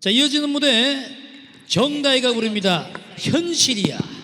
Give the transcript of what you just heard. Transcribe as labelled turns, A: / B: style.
A: 자 이어지는 무대 정다희가 부릅니다. 현실이야.